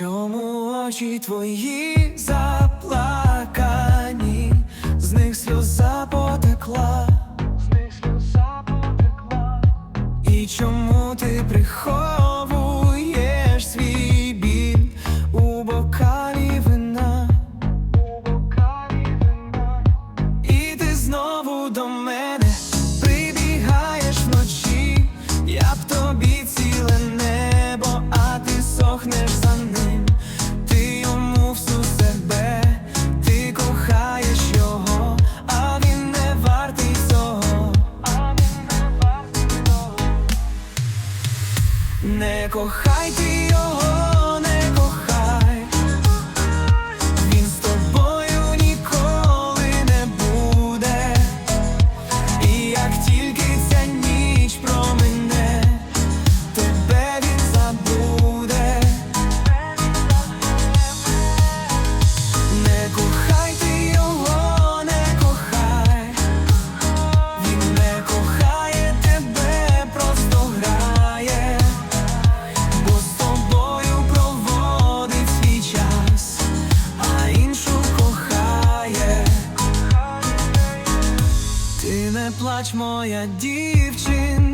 Чому очі твої заплакані, з них сльоза потекла, з них сльоза потекла, і чому ти приховуєш свій біль? У бокалі вина, у бокалі вина, і ти знову до мене. Не кохайте його. плач, моя дівчина.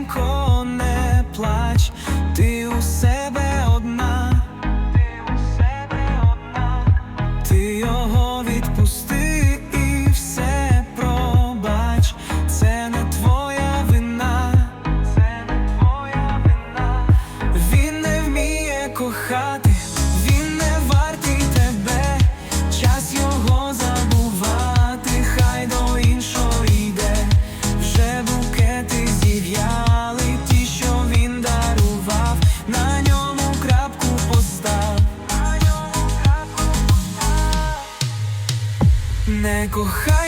мене кохає.